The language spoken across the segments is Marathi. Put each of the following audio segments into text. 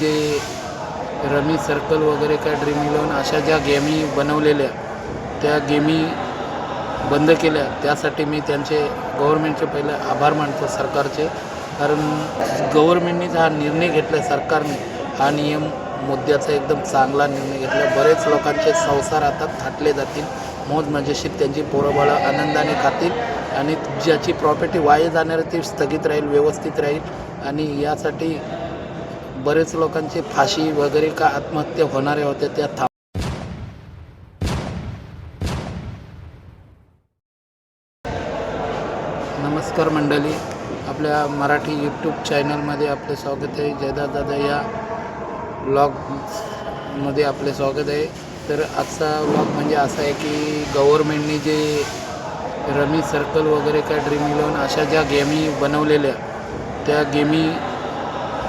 जे रमी सर्कल वगैरे काय ड्रीम इलेवन अशा ज्या गेमी बनवलेल्या त्या गेमी बंद केल्या त्यासाठी मी त्यांचे गव्हर्मेंटचे पहिले आभार मानतो सरकारचे. कारण गव्हर्मेंटनीच हा निर्णय घेतला सरकारने. हा नियम मुद्द्याचा एकदम चांगला निर्णय घेतला बरेच लोकांचे संसार आता थाटले जातील. मौज मजेशीर त्यांची पोरंबाळं आनंदाने खातील. आणि ज्याची प्रॉपर्टी वाया जाणार ती स्थगित राहील व्यवस्थित राहील. आणि यासाठी बरेच लोकांची फाशी वगैरे का आत्महत्या होणाऱ्या होत्या त्या थांब नमस्कार मंडळी. आपल्या मराठी यूट्यूब चॅनलमध्ये आपले स्वागत आहे. जयदादादा या ब्लॉगमध्ये आपले स्वागत आहे. तर आजचा ब्लॉग म्हणजे असा आहे की गव्हर्मेंटनी जे रमी सर्कल वगैरे काय ड्रीम इलेवन अशा ज्या गेमी बनवलेल्या त्या गेमी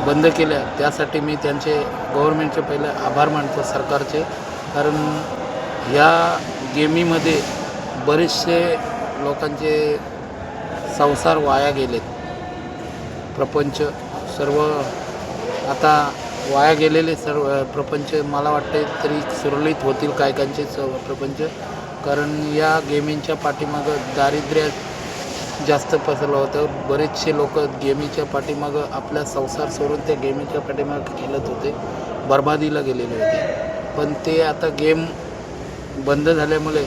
बंद केल्या. त्यासाठी मी त्यांचे गव्हर्मेंटचे पहिले आभार मानतो सरकारचे. कारण या गेमीमध्ये बरेचसे लोकांचे संसार वाया गेलेत. प्रपंच सर्व आता वाया गेलेले सर्व प्रपंच मला वाटते तरी सुरळीत होतील कायकांचे स प्रपंच. कारण या गेमिंगच्या पाठीमागं दारिद्र्य जास्त पसरलं होतं. बरेचसे लोक गेमीच्या पाठीमागं आपला संसार सोडून त्या गेमीच्या पाठीमागं खेळत होते. बर्बादीला गेलेले होते. पण ते आता गेम बंद झाल्यामुळे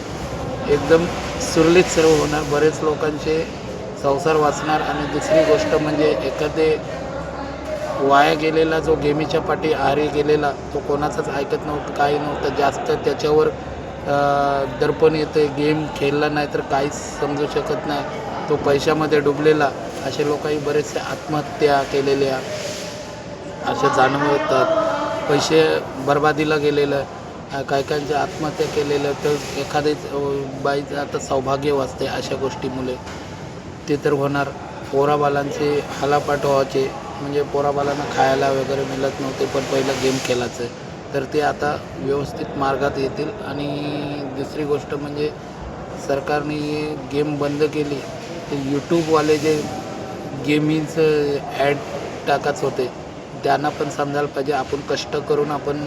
एकदम सुरळीत सर्व होणार. बरेच लोकांचे संसार वाचणार. आणि दुसरी गोष्ट म्हणजे एखादे वाया गेलेला जो गेमीच्या पाठी आहारी गेलेला तो कोणाचाच ऐकत नव्हतं काही नव्हतं. जास्त त्याच्यावर दर्पण येतं गेम खेळला नाही तर काहीच समजू शकत नाही. तो पैशामध्ये डुबलेला असे लोकही बरेचसे आत्महत्या केलेल्या असे जाणवतात पैसे बर्बादीला गेलेलं काय काहींच्या आत्महत्या केलेलं तर एखादे बाईचं आता सौभाग्य वाचते अशा गोष्टीमुळे. ते तर होणार. पोराबालांचे हालापाट व्हायचे. म्हणजे पोराबालांना खायला वगैरे मिळत नव्हते पण पहिलं गेम खेळायचं. तर ते आता व्यवस्थित मार्गात येतील. आणि दुसरी गोष्ट म्हणजे सरकारने गेम बंद केली. ते यूट्यूबवाले जे गेमिंगचं ॲड टाकत होते त्यांना पण समजायला पाहिजे आपण कष्ट करून आपण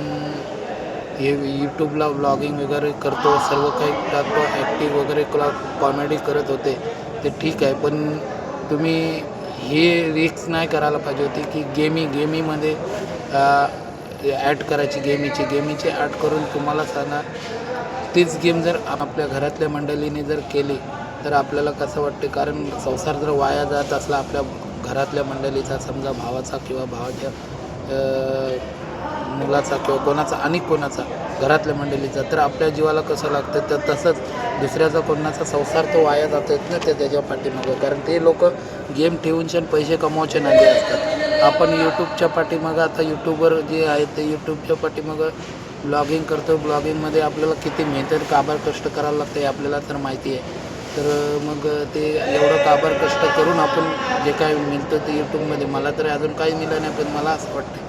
हे यूट्यूबला व्लॉगिंग वगैरे करतो सर्व काही टाकतो ॲक्टिव्ह वगैरे क्ला कॉमेडी करत होते ते ठीक आहे पण तुम्ही हे रिक्स नाही करायला पाहिजे होती की गेमी गेमीमध्ये ॲड करायची गेमीची गेमीची ॲड करून तुम्हाला सांगा तीच गेम जर आपल्या घरातल्या मंडळीने जर केली तर आपल्याला कसं वाटते कारण संसार जर वाया जात असला आपल्या घरातल्या मंडळीचा समजा भावाचा किंवा भावाच्या मुलाचा किंवा कोणाचा आणि कोणाचा घरातल्या मंडळीचा तर आपल्या जीवाला कसं लागतं तर तसंच दुसऱ्याचा कोणाचा संसार तो वाया जात आहेत ना ते त्याच्या पाठीमागं. कारण ते लोक गेम ठेवूनचे आणि पैसे कमावचे नाही असतात. आपण यूट्यूबच्या पाठीमागं आता यूट्यूबर जे आहेत ते यूट्यूबच्या पाठीमागं ब्लॉगिंग करतो. ब्लॉगिंगमध्ये आपल्याला किती मेहनत काबार कष्ट करायला लागतं हे आपल्याला तर माहिती आहे. तर मग ते एवढं काबार कष्ट करून आपण जे काय मिळतं ते यूट्यूबमध्ये मला तर अजून काही मिळलं नाही पण मला असं वाटतं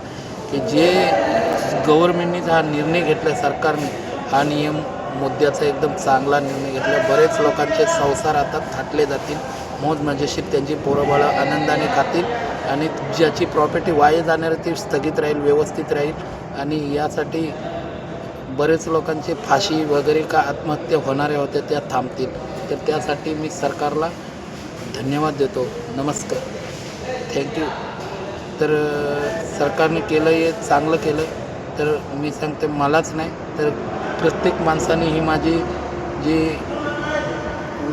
की जे गव्हर्मेंटने हा निर्णय घेतला सरकारने हा नियम मुद्द्याचा एकदम चांगला निर्णय घेतला. बरेच लोकांचे संसार आता थाटले जातील मौज मजेशीर त्यांची पोरंबाळं आनंदाने खातील आणि ज्याची प्रॉपर्टी वाया जाणार ती स्थगित राहील व्यवस्थित राहील आणि यासाठी बरेच लोकांचे फाशी वगैरे का आत्महत्या होणाऱ्या होत्या त्या थांबतील. तर त्यासाठी मी सरकारला धन्यवाद देतो. नमस्कार. थँक्यू तर सरकारने केलं हे चांगलं केलं. तर मी सांगते मलाच नाही तर प्रत्येक माणसाने ही माझी जी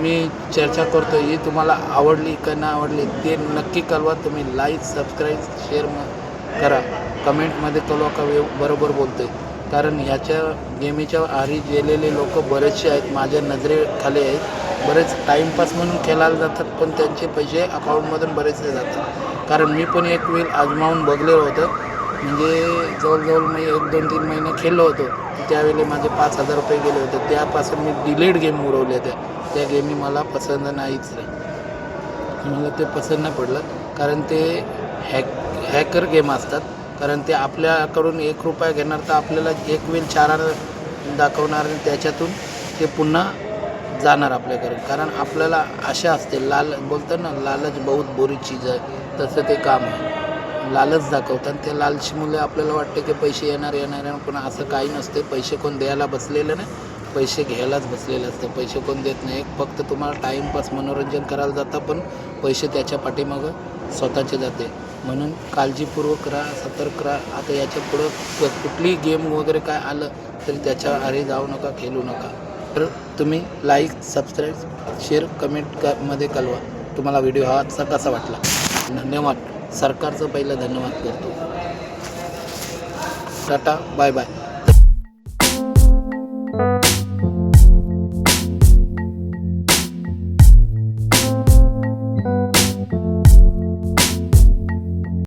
मी चर्चा करतो ही तुम्हाला आवडली का नाही आवडली ते नक्की कळवा. तुम्ही लाईक सबस्क्राईब शेअर म करा. कमेंटमध्ये कळवा का वे बरोबर आहे कारण ह्याच्या गेमीच्या आरी गेलेले लोक बरेचसे आहेत माझ्या नजरेखाली आहेत. बरेच टाईमपास म्हणून खेळायला जातात पण त्यांचे पैसे अकाउंटमधून बरेचसे जातात. कारण मी पण एक वेळ आजमावून बघलेलं होतं. म्हणजे जवळजवळ मी एक दोन तीन महिने खेळलो होतो. त्यावेळी माझे पाच हजार रुपये गेले होते. त्यापासून मी डिलेड गेम उडवल्या त्या त्या गेमी मला पसंत नाहीच मला ते पसंत नाही पडलं. कारण ते हॅक हॅकर गेम असतात. कारण ते आपल्याकडून एक रुपया घेणार तर आपल्याला एक वेल चार दाखवणार आणि त्याच्यातून ते पुन्हा जाणार आपल्याकडे कारण आपल्याला आशा असते लाल बोलतात ना लालच बहुत बोरी चीज आहे तसं ते काम आहे. लालच दाखवतात त्या लालचीमुळे आपल्याला वाटते की पैसे येणार येणार येणार पण असं काही नसते. पैसे कोण द्यायला बसलेलं नाही. पैसे घ्यायलाच बसलेले असतं. पैसे कोण देत नाही. फक्त तुम्हाला टाईमपास मनोरंजन करायला जातं पण पैसे त्याच्या पाठीमागं स्वतःचे जाते. म्हणून काळजीपूर्वक राहा सतर्क राहा. आता याच्या पुढं कुठलीही गेम वगैरे काय आलं तरी त्याच्या आरे जाऊ नका खेळू नका. तर तुम्ही लाईक सबस्क्राईब शेअर कमेंट क मध्ये कळवा. तुम्हाला व्हिडिओ हा आजचा कसा वाटला? धन्यवाद. सरकारचं पहिलं धन्यवाद करतो. Tata bye bye